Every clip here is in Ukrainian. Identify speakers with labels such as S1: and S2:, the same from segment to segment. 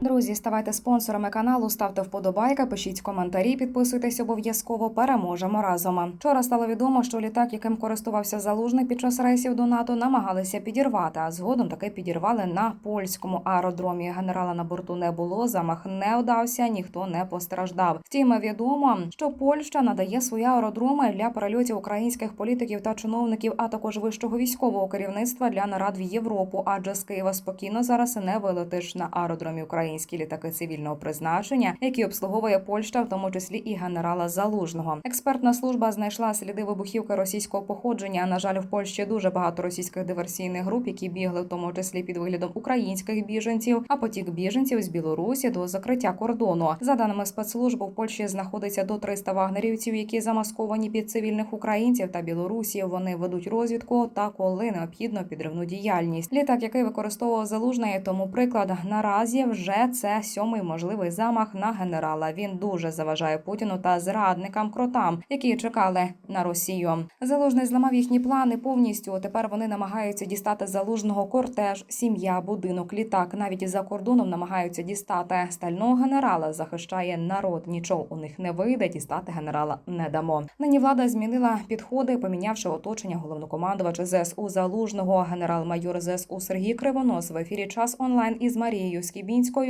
S1: друзі, ставайте спонсорами каналу, ставте вподобайка, пишіть коментарі, підписуйтесь обов'язково. Переможемо разом. Вчора стало відомо, що літак, яким користувався залужний під час рейсів до НАТО, намагалися підірвати. А згодом таки підірвали на польському аеродромі. Генерала на борту не було. Замах не удався, ніхто не постраждав. Втім, відомо, що Польща надає свої аеродроми для перельотів українських політиків та чиновників, а також вищого військового керівництва для нарад в Європу. Адже з Києва спокійно зараз не вилетиш на аеродромі українські літаки цивільного призначення, які обслуговує Польща, в тому числі і генерала Залужного. Експертна служба знайшла сліди вибухівки російського походження. На жаль, в Польщі дуже багато російських диверсійних груп, які бігли в тому числі під виглядом українських біженців, а потік біженців з Білорусі до закриття кордону. За даними спецслужб, у Польщі знаходиться до 300 вагнерівців, які замасковані під цивільних українців та білорусів. Вони ведуть розвідку та коли необхідно підривну діяльність. Літак, який використовував залужний, тому приклад наразі вже це сьомий можливий замах на генерала. Він дуже заважає Путіну та зрадникам кротам, які чекали на Росію. Залужний зламав їхні плани повністю. Тепер вони намагаються дістати залужного кортеж, сім'я, будинок, літак. Навіть за кордоном намагаються дістати стального генерала. Захищає народ. Нічого у них не вийде. Дістати генерала не дамо. Нині влада змінила підходи, помінявши оточення головнокомандувача ЗСУ залужного генерал-майор ЗСУ Сергій Кривонос в ефірі час онлайн із Марією Скібінською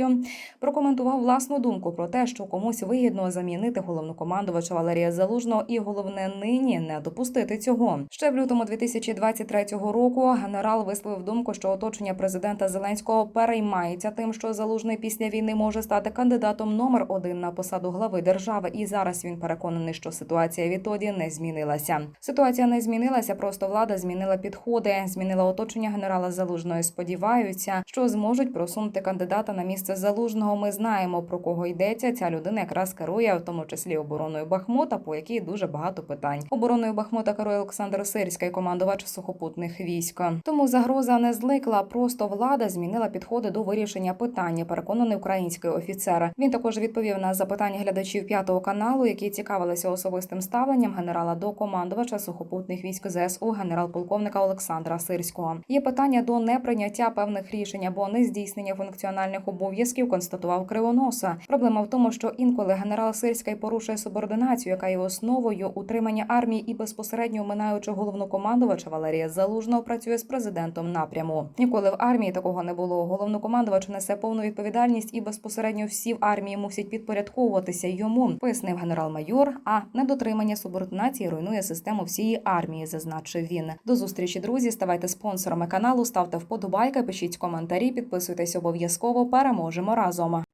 S1: прокоментував власну думку про те, що комусь вигідно замінити головнокомандувача Валерія Залужного, і головне нині не допустити цього. Ще в лютому 2023 року генерал висловив думку, що оточення президента Зеленського переймається тим, що залужний після війни може стати кандидатом номер один на посаду глави держави. І зараз він переконаний, що ситуація відтоді не змінилася. Ситуація не змінилася, просто влада змінила підходи, змінила оточення генерала Залужного. Сподіваються, що зможуть просунути кандидата на місце залужного. Ми знаємо про кого йдеться. Ця людина якраз керує, в тому числі обороною Бахмута, по якій дуже багато питань. Обороною Бахмута керує Олександр Сирський, командувач сухопутних військ. Тому загроза не зникла. Просто влада змінила підходи до вирішення питання. Переконаний український офіцер. Він також відповів на запитання глядачів п'ятого каналу, які цікавилися особистим ставленням генерала до командувача сухопутних військ ЗСУ, генерал-полковника Олександра Сирського. Є питання до неприйняття певних рішень або нездійснення функціональних обов'язків. Констатував Кривоноса. Проблема в тому, що інколи генерал Сирський порушує субординацію, яка є основою утримання армії і безпосередньо оминаючи головнокомандувача Валерія Залужного працює з президентом напряму. Ніколи в армії такого не було. Головнокомандувач несе повну відповідальність і безпосередньо всі в армії мусять підпорядковуватися йому, пояснив генерал-майор. А недотримання субординації руйнує систему всієї армії, зазначив він. До зустрічі, друзі. Ставайте спонсорами каналу, ставте вподобайки, пишіть коментарі, підписуйтесь обов'язково. Переможемо разом.